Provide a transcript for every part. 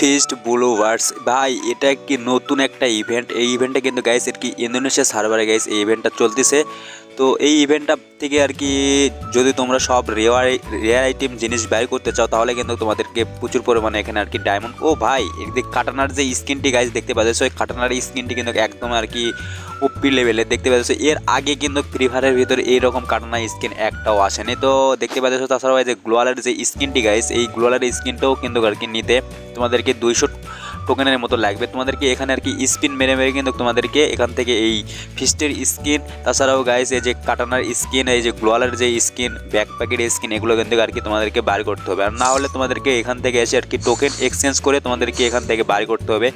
Feast ব্লুভার্স ভাই, এটা কি নতুন একটা ইভেন্ট এই ইভেন্টটা কিন্তু গাইস এর কি ইন্দোনেশিয়া সার্ভারে গাইস এই ইভেন্টটা চলতেছে। তো এই ইভেন্টটা থেকে আর কি যদি তোমরা সব রেয়ার রেয়ার আইটেম জিনিস ব্যয় করতে চাও, তাহলে কিন্তু তোমাদেরকে প্রচুর পরিমাণে এখানে আর কি ডায়মন্ড ও ভাই, এদিকে কাটানার যে স্কিনটি গাইজ দেখতে পাচ্ছ ওই কাটানার স্কিনটি কিন্তু একদম আর কি উপি লেভেলে দেখতে পাচ্ছ? এর আগে কিন্তু ফ্রি ফায়ারের ভিতরে এইরকম কাটানা স্কিন একটাও আসেনি। তো দেখতে পাচ্ছ, তাছাড়াও যে গ্লোয়ালের যে স্কিনটি গাইজ এই গ্লোয়ালের স্কিনটাও কিন্তু আর কি নিতে তোমাদেরকে দুইশো টোকেনের মতো লাগবে। তোমাদেরকে এখানে আর কি স্পিন মেরে মেরে কিন্তু তোমাদেরকে এখান থেকে এই ফিস্টের স্কিন, তাছাড়াও গাইস এই যে কাটানার স্কিন, এই যে গ্লোয়ালের যে স্কিন ব্যাকপ্যাকের স্কিন, এগুলো কিন্তু আর কি তোমাদেরকে বার করতে হবে। আর না হলে তোমাদেরকে এখান থেকে এসে আর কি টোকেন এক্সচেঞ্জ করে তোমাদেরকে এখান থেকে বার করতে হবে।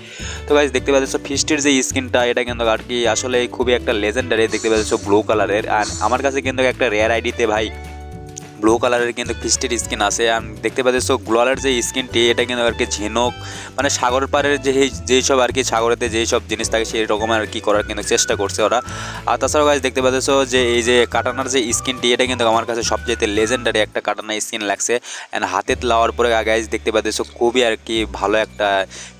তো গাইস দেখতে পাচ্ছ ফিস্টের যে স্কিনটা, এটা কিন্তু আর কি আসলে খুবই একটা লেজেন্ডারি দেখতে পাচ্ছ ব্লু কালারের আর আমার কাছে কিন্তু একটা রেয়ার আইডিতে ভাই ব্লু কালারের কিন্তু ফিস্টের স্কিন আছে। আর দেখতে পাচ্ছ গ্লোয়ালের যে স্কিনটি এটা কিন্তু আর কি ঝিনুক মানে সাগর পাড়ের যে যেই সব আর কি সাগরেতে যেই সব জিনিস থাকে সেই রকম আর কি করার কিন্তু চেষ্টা করছে ওরা। আর তাছাড়াও গাছ দেখতে পাচ্ছ যে এই যে কাটানার যে স্কিনটি এটা কিন্তু আমার কাছে সবচেয়ে লেজেন্ডারি একটা কাটানা স্কিন লাগছে। অ্যান্ড হাতে লাওয়ার পরে গাইজ দেখতে পাচ্ছ খুবই আর কি ভালো একটা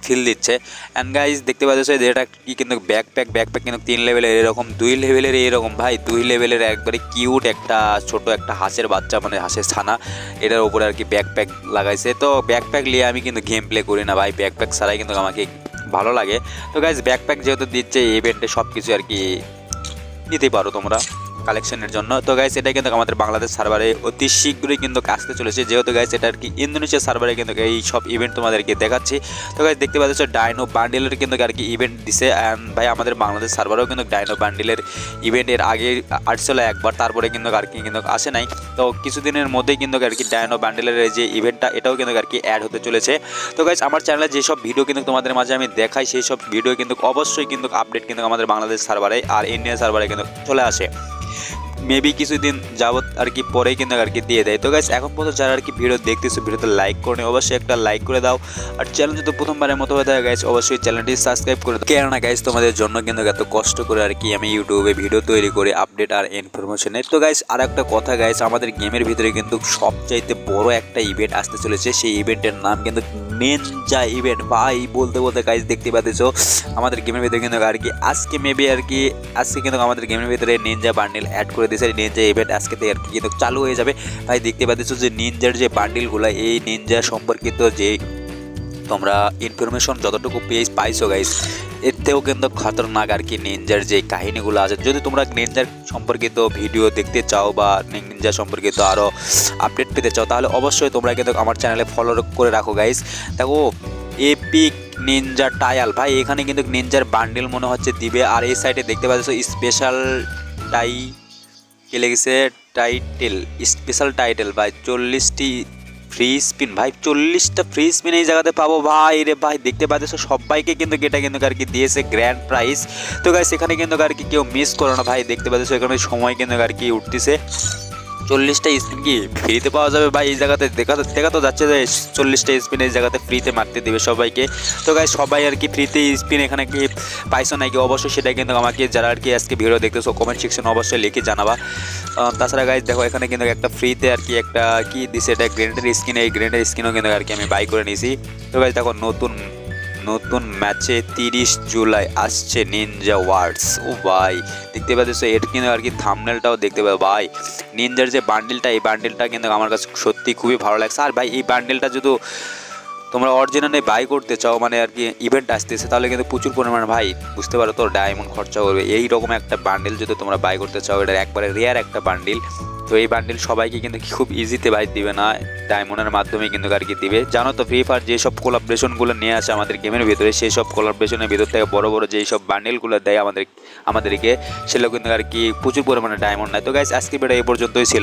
ফিল দিচ্ছে। অ্যান্ড গাইজ দেখতে পাচ্ছ যে এটা কি কিন্তু ব্যাকপ্যাক ব্যাকপ্যাক কিন্তু তিন লেভেলের এরকম, দুই লেভেলের এরকম ভাই, দুই লেভেলের একবারে কিউট একটা, ছোট একটা হাঁসের বাচ্চা মানে হাঁসের ছানা এটার উপরে আর কি ব্যাকপ্যাক লাগাইছে। তো ব্যাকপ্যাক নিয়ে আমি কিন্তু গেম প্লে করি না ভাই। ব্যাকপ্যাক ছাড়াই কিন্তু আমাকে ভালো লাগে। তো গাইজ ব্যাকপ্যাক যেহেতু দিচ্ছে ইভেন্টে সব কিছু আর কি নিতে পারো তোমরা। কালেকশনের জন্য। তো গাইস এটা কিন্তু আমাদের বাংলাদেশ সার্ভারে অতি শীঘ্রই কিন্তু আসতে চলেছে। যেহেতু গাইস এটা আর কি ইন্দোনেশিয়া সার্ভারে কিন্তু এই সব ইভেন্ট তোমাদেরকে দেখাচ্ছি। তো গাইস দেখতে পাচ্ছ ডাইনো বান্ডিলের কিন্তু আর কি ইভেন্ট দিছে। অ্যান্ড ভাই, আমাদের বাংলাদেশ সার্ভারেও কিন্তু ডাইনো বান্ডিলের ইভেন্টের আগে আসছিল একবার। তারপরে কিন্তু আর কি কিন্তু আসে নাই। তো কিছুদিনের মধ্যেই কিন্তু আর কি ডাইনো বান্ডিলের যে ইভেন্টটা এটাও কিন্তু আর কি অ্যাড হতে চলেছে। তো গাইস আমার চ্যানেলে যেসব ভিডিও কিন্তু তোমাদের মাঝে আমি দেখাই, সেই সব ভিডিও কিন্তু অবশ্যই কিন্তু আপডেট কিন্তু আমাদের বাংলাদেশ সার্ভারে আর ইন্ডিয়ান সার্ভারে কিন্তু চলে আসে। মেবি কিছুদিন যাবত আর কি পরেই কিন্তু আর কি দিয়ে দেয়। তো গাইস এখন পর্যন্ত যারা আর কি ভিডিও দেখতেছো, ভিডিওতে লাইক করে অবশ্যই একটা লাইক করে দাও। আর চ্যানেল যদি প্রথমবারের মতো হয়ে থাকে অবশ্যই চ্যানেলটি সাবস্ক্রাইব করে দাও। কেননা গাইস তোমাদের জন্য কিন্তু এত কষ্ট করে আর কি আমি ইউটিউবে ভিডিও তৈরি করে আপডেট আর ইনফরমেশনে তো গাইস আর একটা কথা গাইস আমাদের গেমের ভিতরে কিন্তু সবচাইতে বড় একটা ইভেন্ট আসতে চলেছে। সেই ইভেন্টের নাম কিন্তু নিনজা ইভেন্ট ভাই, বলতে বলতে গাইস দেখতে পাচ্ছ, আমাদের গেমের ভিতরে কিন্তু আর কি, আজকে মেবি আর কি, আজকে কিন্তু আমাদের গেমের ভিতরে নিনজা বান্ডিল অ্যাড করে দিয়েছে নিনজা ইভেন্ট আজকে থেকে কিন্তু চালু হয়ে যাবে। ভাই দেখতে পাচ্ছ যে নিনজার যে বান্ডিলগুলো এই নিনজা সম্পর্কিত যে তোমরা ইনফরমেশন যতটুকু পেয়ে পাইছো গাইস এর থেকেও কিন্তু খতরনাক আর কি নিনজার যে কাহিনীগুলো আছে। যদি তোমরা নিনজার সম্পর্কিত ভিডিও দেখতে চাও বা নিনজা সম্পর্কিত আরও আপডেট পেতে চাও, তাহলে অবশ্যই তোমরা কিন্তু আমার চ্যানেলে ফলো করে রাখো গাইস দেখো এপিক নিনজা টায়াল ভাই, এখানে কিন্তু নিনজার বান্ডিল মনে হচ্ছে দিবে। আর এই সাইডে দেখতে পাচ্ছ স্পেশাল টাই কে লেগেছে? টাইটেল স্পেশাল টাইটেল ভাই চল্লিশটি ফ্রি স্পিন ভাই, চল্লিশটা ফ্রি স্পিন এই জায়গাতে পাবো। ভাই রে ভাই, দেখতে পাচ্ছ সবাইকে কিন্তু এটা কিন্তু আর কি দিয়েছে গ্র্যান্ড প্রাইজ তো গাই সেখানে কিন্তু আর কি কেউ মিস করো না। ভাই, দেখতে পাচ্ছ এখানে সময় কিন্তু আর কি উঠতেছে। চল্লিশটা স্পিন কি ফ্রিতে পাওয়া যাবে? ভাই, এই জায়গাতে দেখা দেখা তো যাচ্ছে যে চল্লিশটা স্পিন এই জায়গাতে ফ্রিতে মারতে দেবে সবাইকে। তো গাই সবাই আর কি ফ্রিতে স্পিন এখানে কি পাইছো নাকি? অবশ্যই সেটা কিন্তু আমাকে যারা আর কি আজকে ভিডিও দেখতেছো কমেন্ট সেকশন অবশ্যই লিখে জানাবা। তাছাড়া গাইজ দেখো, এখানে কিন্তু একটা ফ্রিতে আর কি একটা কি দিছে, এটা গ্রেনেডের স্কিন এই গ্রেনেডের স্কিনও কিন্তু আর কি আমি বাই করে নিয়েছি। তো গাইজ দেখো, নতুন নতুন ম্যাচে তিরিশ জুলাই আসছে নিনজা ওয়ার্ডস ও ভাই, দেখতে পাচ্ছ এর কিন্তু আর কি থামনেলটাও দেখতে পাবে। ভাই নিনজার যে বান্ডেলটা এই বান্ডেলটা কিন্তু আমার কাছে সত্যি খুবই ভালো লাগছে। আর ভাই, এই বান্ডেলটা যদি তোমরা অরিজিনালে বাই করতে চাও মানে আর কি ইভেন্ট আসতেছে, তাহলে কিন্তু প্রচুর পরিমাণে ভাই, বুঝতে পারো তো ডায়মন্ড খরচা করবে। এই রকম একটা বান্ডিল যদি তোমরা বাই করতে চাও এটা একবারে রেয়ার একটা বান্ডিল তো এই বান্ডিল সবাইকে কিন্তু খুব ইজিতে বাইর দিবে না ডায়মন্ডের মাধ্যমে কিন্তু আর কি দিবে। জানো তো ফ্রি ফায়ার যেসব কোলাবরেশনগুলো নিয়ে আসে আমাদের গেমের ভিতরে সেই সব কোলাবরেশনের ভিতর থেকে বড় বড় যেই সব বান্ডিলগুলো দেয় আমাদের আমাদেরকে, সেগুলো কিন্তু আর কি প্রচুর পরিমাণে ডায়মন্ড নেয়। তো গাইস আজকে বেটা এই পর্যন্তই ছিল।